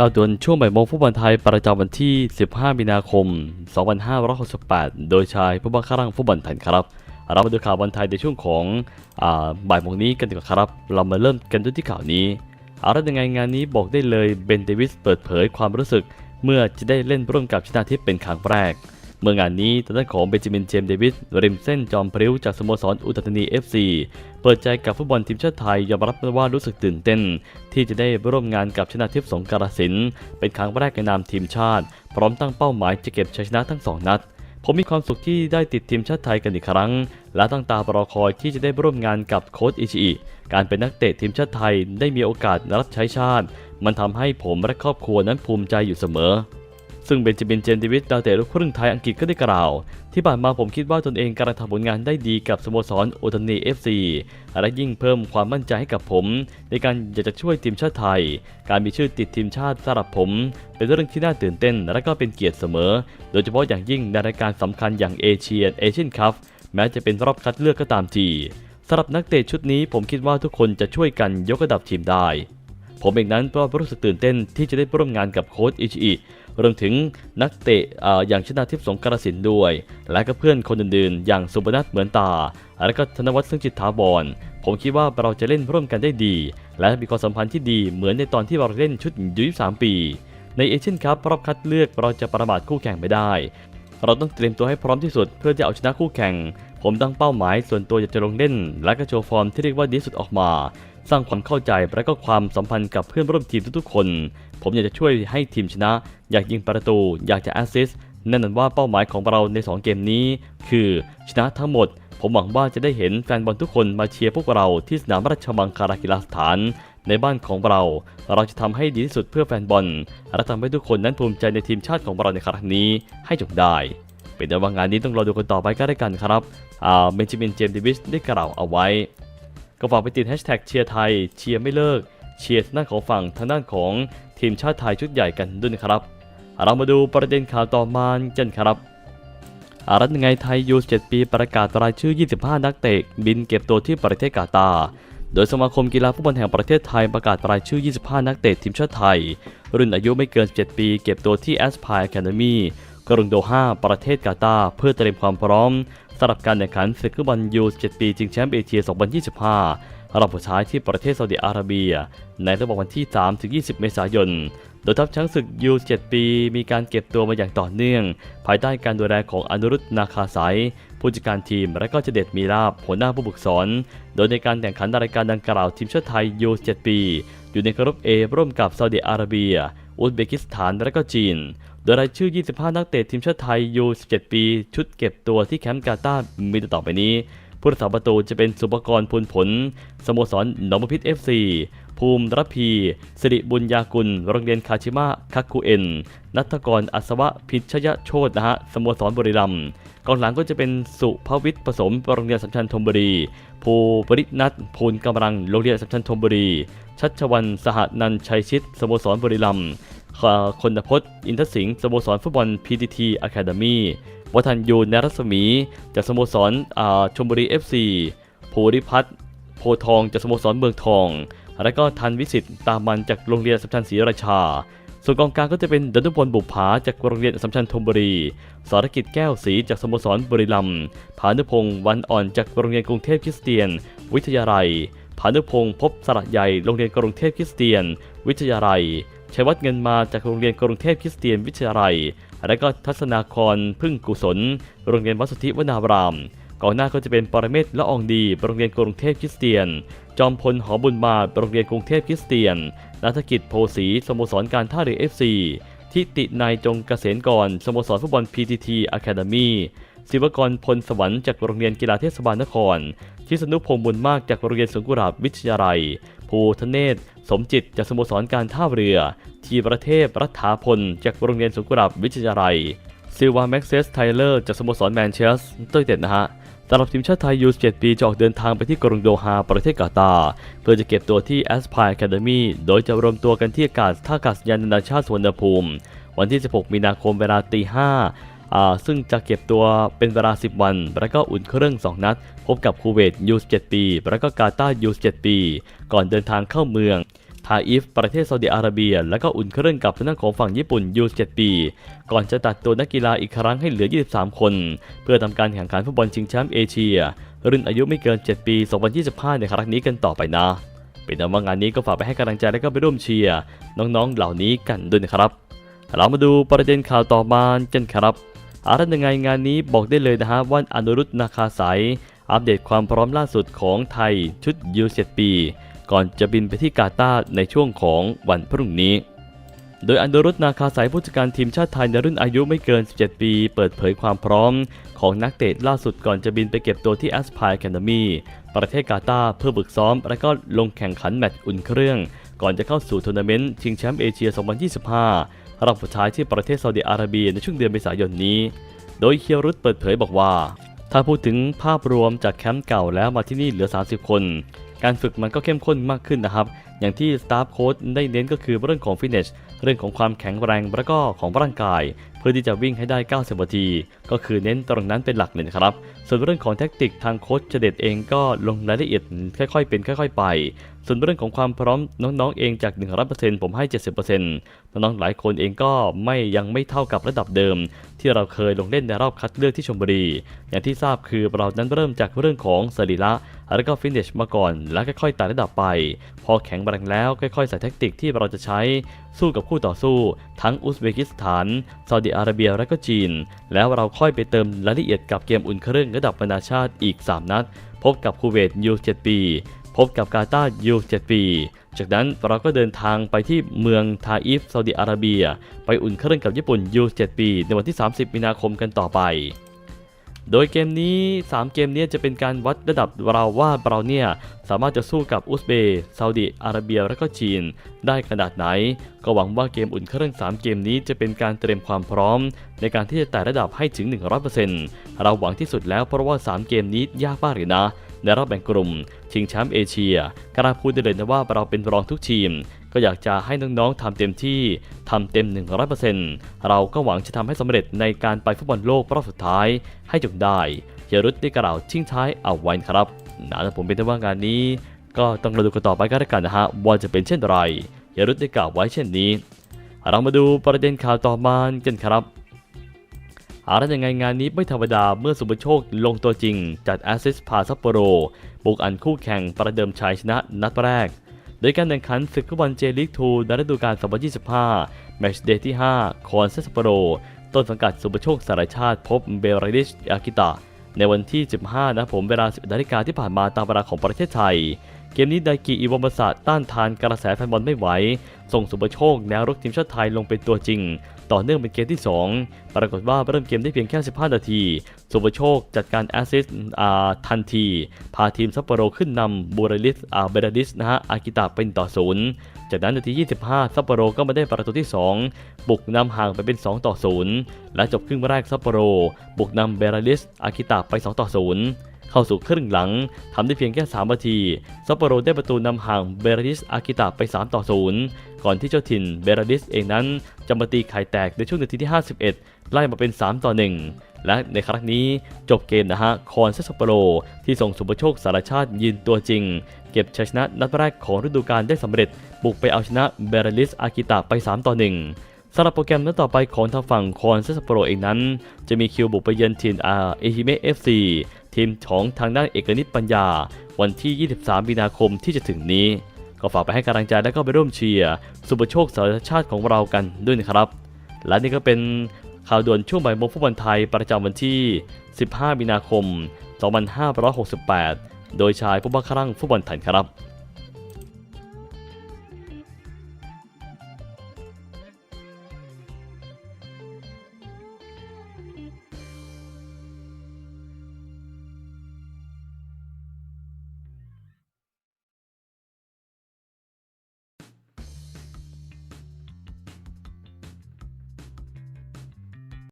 ข่าวด่วนช่วงบ่ายโมงฟุตบอลไทยประจำวันที่ 15 มีนาคม 2568 โดยชายผู้บังคับร่างฟุตบอลไทยครับ เรามาดูข่าวบอลไทยในช่วงของอบ่ายโมงนี้กันดีกว่าครับ เรามาเริ่มกันด้วยที่ข่าวนี้เอาละยังไงงานนี้บอกได้เลยเบนเดวิสเปิดเผยความรู้สึก เมื่อจะได้เล่นร่วมกับชนาทิพย์เป็นครั้งแรก เมื่องานนี้ทางด้านของเบนจามินเจมส์เดวิสริมเส้นจอมพริ้วจากสโมสรอุตรธานี FC เปิดใจกับฟุตบอลทีมชาติไทยยอมรับว่ารู้สึกตื่นเต้น ที่จะได้ร่วมงานกับชนาทิพย์สงกรสินเป็นครั้งแรกในนามทีมชาติ พร้อมตั้งเป้าหมายจะเก็บชัยชนะทั้งสองนัดผมมีความสุขที่ได้ติดทีมชาติไทยกันอีกครั้ง และตั้งตารอคอยที่จะได้ร่วมงานกับโค้ชอิชิอิการเป็นนักเตะทีมชาติไทยได้มีโอกาสรับใช้ชาติ มันทำให้ผมและครอบครัวนั้นภูมิใจอยู่เสมอ ซึ่งเบนจามินเจนดิวิสดาวเตะลูกครึ่งไทยอังกฤษก็ได้กล่าว ที่ผ่านมาผมคิดว่าตนเองกำลังทำผลงานได้ดีกับสโมสรอุตรนีเอฟซีและยิ่งเพิ่มความมั่นใจให้กับผม ในการอยากจะช่วยทีมชาติไทย การมีชื่อติดทีมชาติสำหรับผม เป็นเรื่องที่น่าตื่นเต้นและก็เป็นเกียรติเสมอ โดยเฉพาะอย่างยิ่งในรายการสำคัญอย่างเอเชียนเอเชียนคัพแม้จะเป็นรอบคัดเลือกก็ตามทีสำหรับนักเตะชุดนี้ผมคิดว่าทุกคนจะช่วยกันยกระดับทีมได้ ผมเองนั้นก็รู้สึกตื่นเต้นที่จะได้ร่วมงานกับโค้ชอิชิอิ รวมถึงนักเตะออย่างชนาทิพย์สงกรสินด้วย และก็เพื่อนคนอื่นๆ อย่างสุบนัทเหมือนตา และก็ธนวัฒน์ซึ่งจิตถาวรผมคิดว่าเราจะเล่นร่วมกันได้ดี และมีความสัมพันธ์ที่ดีเหมือนในตอนที่เราเล่นชุดยู23ปี ในเอเชียนคัพรอบคัดเลือกเราจะประมาทคู่แข่งไม่ได้ เราต้องเตรียมตัวให้พร้อมที่สุดเพื่อจะเอาชนะคู่แข่งผมตั้งเป้าหมายส่วนตัวอยากจะลงเล่น และก็โชว์ฟอร์มที่เรียกว่าดีสุดออกมา สร้างความเข้าใจและก็ความสัมพันธ์กับเพื่อนร่วมทีมทุกๆคน ผมอยากจะช่วยให้ทีมชนะ อยากยิงประตู อยากจะแอสซิสต์แน่นอนว่าเป้าหมายของเราใน 2 เกมนี้ คือชนะทั้งหมด ผมหวังว่าจะได้เห็นแฟนบอลทุกคนมาเชียร์พวกเราที่สนามราชมังคลากีฬาสถาน ในบ้านของเรา เราจะทำให้ดีที่สุดเพื่อแฟนบอล และทำให้ทุกคนนั้นภูมิใจในทีมชาติของเราในครั้งนี้ให้จงได้ เป็นแต่ว่างานนี้ต้องรอดูกันต่อไปก็ได้กันครับอ่าเบนจามินเจมส์เดวิสได้กล่าวเอาไว้ ก็ฝากไปติดแฮชแท็กเชียร์ไทยเชียร์ไม่เลิกเชียร์ทางด้านของฝั่งทางด้านของทีมชาติไทยชุดใหญ่กันด้วยนะครับ เรามาดูประเด็นข่าวต่อมากันครับอารัฐไงไทยยู7ปีประกาศรายชื่อ 25 นักเตะบินเก็บตัวที่ประเทศกาตาร์โดยสมาคมกีฬาฟุตบอลแห่งประเทศไทยประกาศรายชื่อ 25 นักเตะทีมชาติไทย รุ่นอายุไม่เกิน 7 ปี เก็บตัวที่ a s p i r e Academy กรุงโดฮาประเทศกาตาร์เพื่อเตรียมความพร้อม สำหรับการแข่งขันศึกฟุตบอลยู7ปีชิงแชมป์เอเชีย 2025 รอบสุดท้ายที่ประเทศซาอุดิอาระเบีย ในระหว่างวันที่ 3-20 เมษายน โดยทัพช้างศึกยู7ปี มีการเก็บตัวมาอย่างต่อเนื่อง ภายใต้การดูแลของอนุรุตนาคาสายผู้จัดการทีมและก็เจเด็ดมีลาบหัวหน้าผู้ฝึกสอน โดยในการแข่งขันรายการดังกล่าวทีมชาติไทยยู7ปี อยู่ในกรุ๊ป A ร่วมกับซาอุดิอาระเบีย อุซเบกิสถานและก็จีน ดยรายชื่อ 25 นักเตะทีมชาติไทยยู17 ปี ชุดเก็บตัวที่แคมป์กาตาร์มีดังต่อไปนี้ ผู้รักษาประตูจะเป็นสุปกรณ์พูลผล สโมสรหนองบพิษ FC ภูมิรพีสิริบุญญากุล โรงเรียนคาชิมะคักคุเอ็น นัทกรอัศวะพิชยโชตนะฮะ สโมสรบุรีรัมย์กองหลังก็จะเป็นสุภวิทย์ผสม โรงเรียนสัมชัญธนบุรี ภูปรินัทภูลกำลัง โรงเรียนสัมชัญธนบุรี ชัชวันสหนันชัยชิต สโมสรบุรีรัมย์ คนพจน์อินทสิงห์สโมสรฟุตบอล PTT Academy วัฒนยูนรัศมี จากสโมสรชลบุรี FC ภูริพัฒน์โพทองจากสโมสรเมืองทอง และก็ทันวิสิตตามมันจากโรงเรียนสัมชัญศรีราชา ส่วนกองกลางก็จะเป็นดนุพลบุปผาจากโรงเรียนสัมชัญธนบุรีสรกิจแก้วศรีจากสโมสรบุรีรัมย์ผานุพงศ์วันอ่อนจากโรงเรียนกรุงเทพคริสเตียน วิทยาลัย ผานุพงศ์พบสระใหญ่โรงเรียนกรุงเทพคริสเตียน วิทยาลัยชัยวัฒน์เงินมาจากโรงเรียนกรุงเทพคริสเตียนวิทยาลัย และก็ทัศนากรพึ่งกุศล โรงเรียนวัดสุทธิวนารามก่อนหน้าก็จะเป็นปรเมศละอองดีโรงเรียนกรุงเทพคริสเตียน จอมพลหอบุญมาโรงเรียนกรุงเทพคริสเตียน นัฐกิจโพสีสโมสรการท่าเรือเอฟซีทิตินายจงเกษมกรสโมสรฟุตบอล PTT Academy ศิวกรพลสวรรค์จากโรงเรียนกีฬาเทศบาลนคร ชิสนุพงษ์บุญมากจากโรงเรียนสวนกุหลาบวิทยาลัย ภูทะเนศ สมจิตจากสโมสรการท่าเรือ ทีประเทศรัฐาพลจากโรงเรียนสวนกุหลาบวิทยาลัย ซิลวาแม็กเซสไทเลอร์จากสโมสรแมนเชสเตอร์เต็ดนะฮะสำหรับทีมชาติไทยยู17ปีจะออกเดินทางไปที่กรุงโดฮาประเทศกาตาร์เพื่อจะเก็บตัวที่ a s p i r e Academy โดยจะรวมตัวกันที่อากาศท่าอากาศยานนานาชาติสวนภูมิ วันที่ 16 มีนาคมเวลาตี5อ่า ซึ่งจะเก็บตัวเป็นเวลา 10 วัน แล้วก็อุ่นเครื่อง 2 นัด พบกับคูเวตยู17 ปี แล้วก็กาตาร์ยู17 ปี ก่อนเดินทางเข้าเมืองทาอิฟ ประเทศซาอุดิอาระเบีย และก็อุ่นเครื่องกับทางด้านของฝั่งญี่ปุ่นยู7ปี ก่อนจะตัดตัวนักกีฬาอีกครั้งให้เหลือ 23 คน เพื่อทำการแข่งขันฟุตบอลชิงแชมป์เอเชีย รุ่นอายุไม่เกิน 7 ปี 2025 ในครั้งนี้กันต่อไปนะ เป็นอันว่างานนี้ก็ฝากไปให้กำลังใจและก็ไปร่วมเชียร์น้องๆเหล่านี้กันด้วยนะครับเรามาดูประเด็นข่าวต่อมากันครับ อะไรยังไงงานนี้บอกได้เลยนะฮะว่าอนุรุตนาคาสายอัปเดตความพร้อมล่าสุดของไทยชุดยู7ปี ก่อนจะบินไปที่กาตาร์ในช่วงของวันพรุ่งนี้ โดยอนุรุตนาคาสายผู้จัดการทีมชาติไทยในรุ่นอายุไม่เกิน 17 ปี เปิดเผยความพร้อม ของนักเตะล่าสุดก่อนจะบินไปเก็บตัวที่ a s p i r e Academy ประเทศกาตาร์เพื่อฝึกซ้อม และก็ลงแข่งขันแมตช์อุ่นเครื่อง ก่อนจะเข้าสู่ทัวร์นาเมนต์ชิงแชมป์เอเชีย 2025 รอบสุดท้ายที่ประเทศซาอุดิอาระเบียในช่วงเดือนเมษายนนี้ โดยเคียรุตเปิดเผยบอกว่า ถ้าพูดถึงภาพรวมจากแคมป์เก่าแล้วมาที่นี่เหลือ 30 คน การฝึกมันก็เข้มข้นมากขึ้นนะครับ อย่างที่สตาฟโค้ดได้เน้นก็คือเรื่องของฟิตเนส เรื่องของความแข็งแรงและก็ของร่างกายเพื่อที่จะวิ่งให้ได้ 90นาที ก็คือเน้นตรงนั้นเป็นหลักเลยนะครับ ส่วนเรื่องของแท็กติกทางโค้ชเจเดตเองก็ลงรายละเอียดค่อยๆเป็นค่อย ๆ ไป ส่วนเรื่องของความพร้อมน้องๆเองจาก 100%ผมให้ 70%น้องๆหลายคนเองก็ไม่ยังไม่เท่ากับระดับเดิม ที่เราเคยลงเล่นในรอบคัดเลือกที่ชมบุรี อย่างที่ทราบคือเรานั้นเริ่มจากเรื่องของสรีระแล้วก็ฟินิชมาก่อน แล้วค่อยๆไต่ระดับไป พอแข็งแรงแล้วค่อยๆใส่แท็กติกที่เราจะใช้ สู้กับคู่ต่อสู้ ทั้งอุซเบกิสถานซาอุดิอาระเบียและก็จีน แล้วเราค่อยไปเติมรายละเอียดกับเกมอุ่นเครื่องระดับนานาชาติอีก 3 นัด พบกับคูเวตยู7ปี พบกับกาตาร์ยู7ปี จากนั้นเราก็เดินทางไปที่เมืองทาอิฟซาอุดิอาระเบีย ไปอุ่นเครื่องกับญี่ปุ่นยู7ปี ในวันที่ 30 มีนาคมกันต่อไป โดยเกมนี้ 3 เกมนี้จะเป็นการวัดระดับเราว่าเราเนี่ยสามารถจะสู้กับอุซเบย์ซาอุดิอาระเบียและก็จีน ได้ขนาดไหน ก็หวังว่าเกมอุ่นเครื่อง 3 เกมนี้จะเป็นการเตรียมความพร้อม ในการที่จะไต่ระดับให้ถึง 100%เราหวังที่สุดแล้วเพราะว่า 3 เกมนี้ยากมากเลยนะในรอบแบ่งกลุ่ม ชิงแชมป์เอเชียกล้าพูดได้เลยนะว่าเราเป็นรองทุกทีม ก็อยากจะให้น้องๆทำเต็มที่ทำเต็ม 100%เราก็หวังจะทำให้สำเร็จในการไปฟุตบอลโลกรอบสุดท้ายให้จงได้เฮยรุตได้กล่าวทิ้งท้ายเอาไว้ครับนะแต่ผมเป็นแต่ว่างานนี้ ก็ต้องรอดูกันต่อไปก็แล้วกันนะฮะว่าจะเป็นเช่นไรเฮยรุตได้กล่าวไว้เช่นนี้ เรามาดูประเด็นข่าวต่อมากันครับอะไรยังไงงานนี้ไม่ธรรมดาเมื่อสุภโชคลงตัวจริง จัดแอสซิสพาซัปโปโรบุกอันคู่แข่งประเดิมชัยชนะนัดแรก โดยการแข่งขันศึกฟุตบอลเจลิกทูในฤดูกาล 2025 แมตช์เดย์ที่ 5 คอนเซสโปโร ต้นสังกัดสุภโชคสารชาติพบเบลาริชอากิตะ ในวันที่ 15 นะผมเวลา10นาฬิกาที่ผ่านมาตามเวลาของประเทศไทย เกมนี้ไดกิอิวามาสะต้านทานกระแสแฟนบอลไม่ไหว ส่งสุภโชคแนวรุกทีมชาติไทยลงเป็นตัวจริง ต่อเนื่องเป็นเกมที่ 2 ปรากฏว่าเริ่มเกมได้เพียงแค่ 15 นาที สุภโชคจัดการแอสซิสต์ทันที พาทีมซัปโปโรขึ้นนำบูรลิสอาเบราลิสนะฮะอากิตะเป็นต่อศูนย์จากนั้นนาที 25 ซัปโปโรก็มาได้ประตูที่ 2 บุกนำห่างไปเป็น 2 ต่อ 0 และจบครึ่งแรกซัปโปโร บุกนำเบราลิสอากิตะไป 2 ต่อ 0 เข้าสู่ครึ่งหลังทำได้เพียงแค่3นาทีซัปโปโรได้ประตูนำห่างเบราลิสอากิตะไป 3 ต่อ 0 ก่อนที่เจ้าถิ่นเบราลิสเองนั้นจะมาตีไข่แตกในช่วงนาทีที่ 51 ไล่มาเป็น 3 ต่อ 1 และในครั้งนี้จบเกมนะฮะ คอนเซสโปโรที่ส่งสุภโชคสารชาติยืนตัวจริง เก็บชัยชนะนัดแรกของฤดูกาลได้สำเร็จ บุกไปเอาชนะเบราลิสอากิตะไป 3 ต่อ 1สำหรับโปรแกรมนัดต่อไปของทางฝั่งคอนเซสโปโรเองนั้น จะมีคิวบุกไปเยือนทีมอาเอฮิเมะเอฟซี ทีมของทางด้านเอกนิตปัญญา วันที่ 23 มีนาคมที่จะถึงนี้ ก็ฝากไปให้กำลังใจและก็ไปร่วมเชียร์สุปโชคสารชาติของเรากันด้วยนะครับ และนี่ก็เป็นข่าวด่วนช่วงบ่ายโมงฟุตบอลไทยประจำวันที่ 15 มีนาคม 2568 โดยชายผู้บังคับฟุตบอลไทยครับ